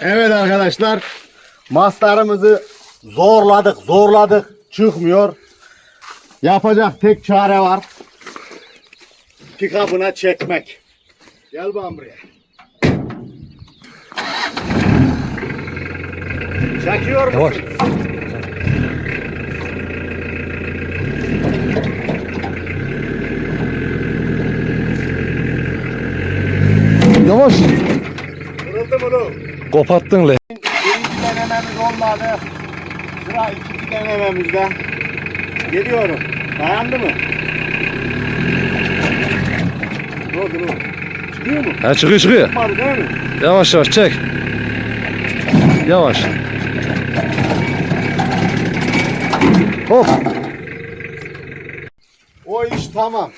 Evet arkadaşlar. Mastarımızı zorladık, zorladık. Çıkmıyor. Yapacak tek çare var. Pikapına çekmek. Gel bana buraya. Çekiyor musun? Yavaş. Yavaş. Kopattın le. Birinci denememiz olmadı. Sıra ikinci denememizde. Geliyorum. Dayandı mı? Ne oldu ne oldu? Çıkıyor mu? Ha çıkıyor çıkıyor. Çıkmadı değil mi? Yavaş yavaş çek. Yavaş. Hop. O iş tamam.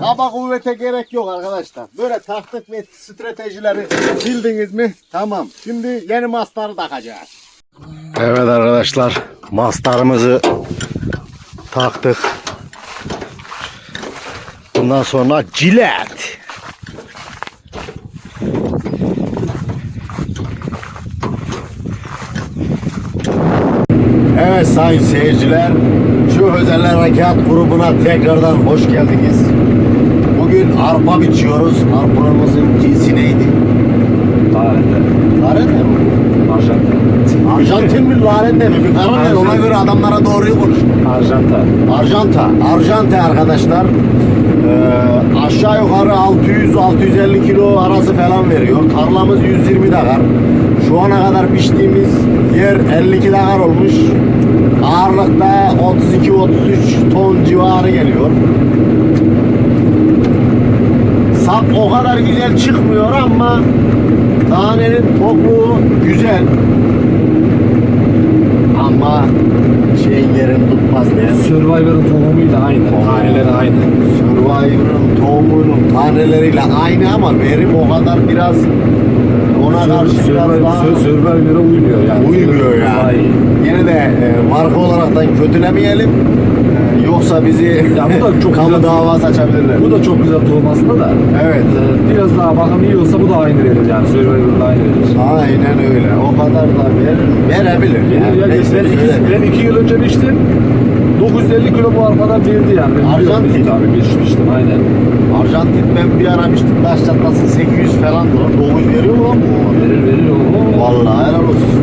Kaba kuvvete gerek yok arkadaşlar. Böyle taktik ve stratejileri bildiniz mi? Tamam. Şimdi yeni mastarı takacağız. Evet arkadaşlar. Mastarımızı taktık. Bundan sonra cilet. Evet sayın seyirciler, şu özel harekat grubuna tekrardan hoş geldiniz. Bugün arpa biçiyoruz. Arpamızın cinsi neydi? Larende mi? Arjanta. Arjantin mi Larende mi? Bir karar ver ona göre adamlara doğruyu konuş. Arjanta. Arjanta. Arjante arkadaşlar. Ee, aşağı yukarı 600-650 kilo arası falan veriyor. Tarlamız 120 dakar. Şu ana kadar biçtiğimiz yer 52 dakar olmuş. Ağırlıkta 32-33 ton civarı geliyor. Sap o kadar güzel çıkmıyor ama tanenin tokluğu güzel. Ama şeyin yerini tutmaz diye. Survivor'ın tohumuyla aynı. Taneleri aynı. Survivor'ın tohumunun taneleriyle aynı ama verim o kadar biraz ona karşı biraz daha Survivor'a uymuyor yani. uymuyor yani. Yine de e, marka olaraktan kötülemeyelim. Yoksa bizi Ya bu da çok kamu güzel. davası açabilirler. Bu da çok güzel tohum aslında da. Evet. Ee, Biraz daha bakım iyi olsa bu da aynı verir yani. Survivor'da aynı verir. Aynen öyle. O kadar da verir, verebilir. Yani ya Neyse, ben, iki, ben iki yıl önce biçtim. 950 kilo bu arpadan verdi yani. Ben Arjantin. Tabii biçmiştim aynen. Arjantin ben bir ara biçtim taş çatlasın 800 falan dolar. 9 veriyor mu lan bu? Verir verir o. Vallahi helal olsun.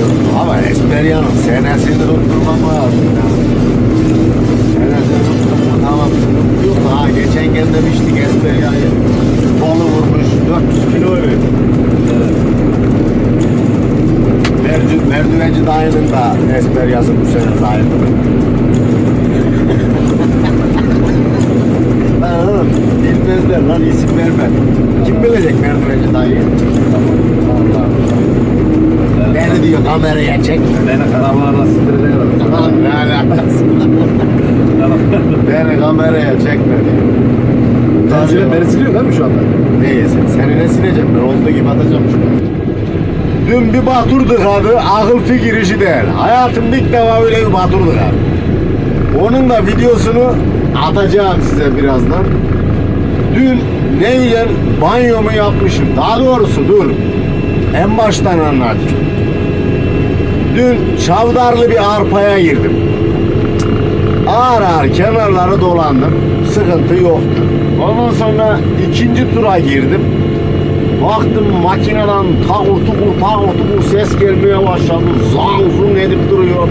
diyorum. Ama Esperyan'ın senesini unutturmam lazım ya. Senesini unutturmam tamam. Yok ha geçen gün demiştik Esperyan'ı. Kolu vurmuş 400 kilo öyle. Merdivenci, merdivenci dayının da Esperyan'ın bu sene dayının. ben oğlum bilmezler lan isim verme. Kim bilecek merdivenci dayıyı? Kameraya çek. Beni karavanlarla sindirler. Lan ne alakası? Beni kameraya çekme diyor. Tenzile beni siliyor değil mi şu anda? Neyse seni ne sileceğim ben olduğu gibi atacağım şunu. Dün bir baturduk abi akıl fikir işi değil. Hayatımda ilk defa öyle bir baturduk abi. Onun da videosunu atacağım size birazdan. Dün neyle banyomu yapmışım. Daha doğrusu dur. En baştan anlatayım. Dün çavdarlı bir arpaya girdim. Ağır ağır kenarları dolandım. Sıkıntı yoktu. Ondan sonra ikinci tura girdim. Baktım makineden takur tukur takur tukur ses gelmeye başladı. Zang zung edip duruyor.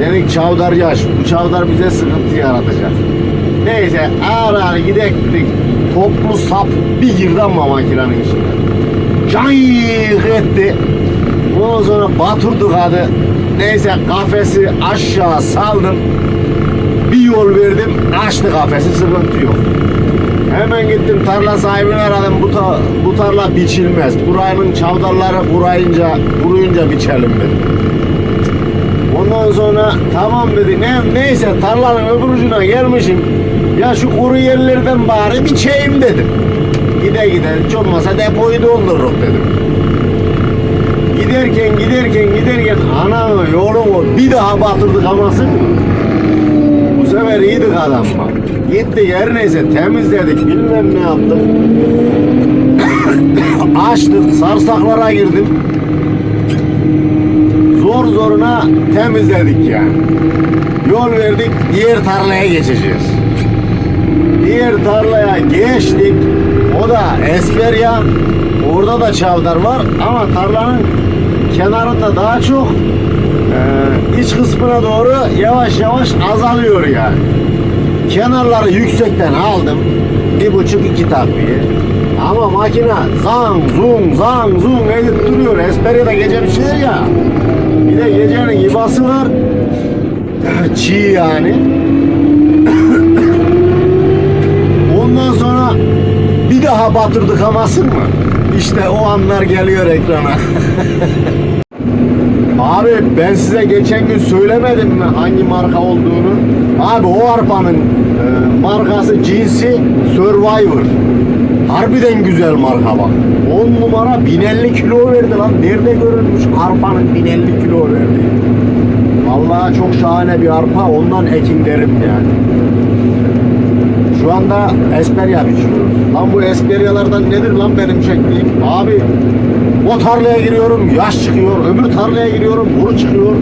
Dedik çavdar yaş. Bu çavdar bize sıkıntı yaratacak. Neyse ağır ağır gidek dedik. Toplu sap bir girdi ama makinenin içine. Cayık etti. Ondan sonra baturduk adı. Neyse kafesi aşağı saldım. Bir yol verdim, açtı kafesi, sıkıntı yok. Hemen gittim tarla sahibini aradım. Bu, ta- bu tarla biçilmez. Buranın çavdarları kurayınca, kuruyunca biçelim dedi. Ondan sonra tamam dedi. Ne, neyse tarlanın öbür ucuna gelmişim. Ya şu kuru yerlerden bari biçeyim dedim. Gide gide hiç olmasa depoyu doldururuz dedim. Giderken giderken giderken ananı yolumu bir daha batırdık amasın. Bu sefer iyiydik adam bak. Gittik her neyse temizledik bilmem ne yaptık. Açtık sarsaklara girdim. Zor zoruna temizledik yani. Yol verdik diğer tarlaya geçeceğiz. Diğer tarlaya geçtik. O da Esperya. Orada da çavdar var ama tarlanın kenarında daha çok e, iç kısmına doğru yavaş yavaş azalıyor yani. Kenarları yüksekten aldım. Bir buçuk iki takviye. Ama makine zang zung zang zung edip duruyor. Esperya'da gece bir şey ya. Bir de gecenin yuvası var. Çiğ yani. Ondan sonra bir daha batırdık amasın mı? İşte o anlar geliyor ekrana. Abi ben size geçen gün söylemedim mi hangi marka olduğunu? Abi o arpanın e, markası cinsi Survivor. Harbiden güzel marka bak. 10 numara 1050 kilo verdi lan. Nerede görülmüş arpanın 1050 kilo verdi. Vallahi çok şahane bir arpa. Ondan ekin derim yani. Şu anda Esperya biçiyoruz. Lan bu Esperyalardan nedir lan benim çektiğim? Abi o tarlaya giriyorum yaş çıkıyor. Öbür tarlaya giriyorum kuru çıkıyor.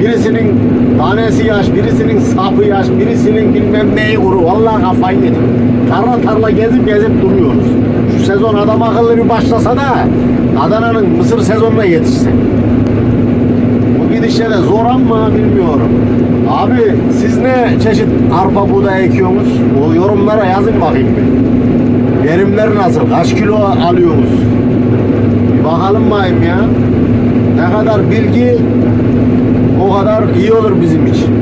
Birisinin tanesi yaş, birisinin sapı yaş, birisinin bilmem neyi kuru. Vallahi kafayı yedim. Tarla tarla gezip gezip duruyoruz. Şu sezon adam akıllı bir başlasa da Adana'nın mısır sezonuna yetişse. Bu gidişle de zor ama bilmiyorum. Abi siz ne çeşit arpa buğday ekiyorsunuz? O yorumlara yazın bakayım bir. Verimler nasıl? Kaç kilo alıyorsunuz? Bir bakalım bakayım ya. Ne kadar bilgi o kadar iyi olur bizim için.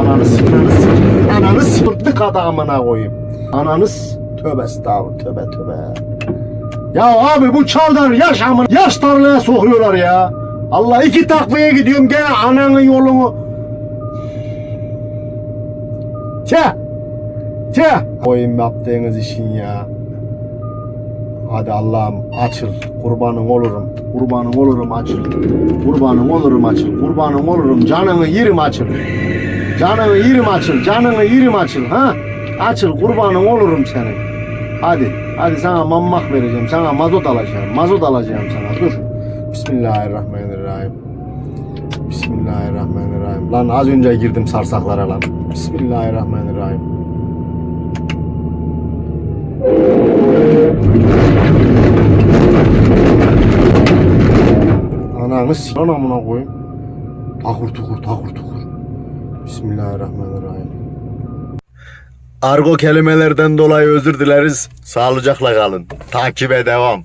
Ananı s- ananı s- ananı adamına koyayım. Ananız tövbe estağfurullah tövbe tövbe. Ya abi bu çavdar yaş yaş tarlaya sokuyorlar ya. Allah iki takviye gidiyorum gene ananın yolunu. Tüh. Tüh. Koyayım yaptığınız işin ya. Hadi Allah'ım açıl. Kurbanın olurum. Kurbanın olurum açıl. Kurbanın olurum açıl. Kurbanın olurum. Canını yerim açıl. Canını yerim açıl. Canını yerim açıl. Ha? Açıl kurbanın olurum senin. Hadi. Hadi sana mammak vereceğim. Sana mazot alacağım. Mazot alacağım sana. Dur. Bismillahirrahmanirrahim. Bismillahirrahmanirrahim. Lan az önce girdim sarsaklara lan. Bismillahirrahmanirrahim. Ananı s*** lan amına koyayım. Takur tukur takur tukur. Bismillahirrahmanirrahim. Argo kelimelerden dolayı özür dileriz. Sağlıcakla kalın. Takibe devam.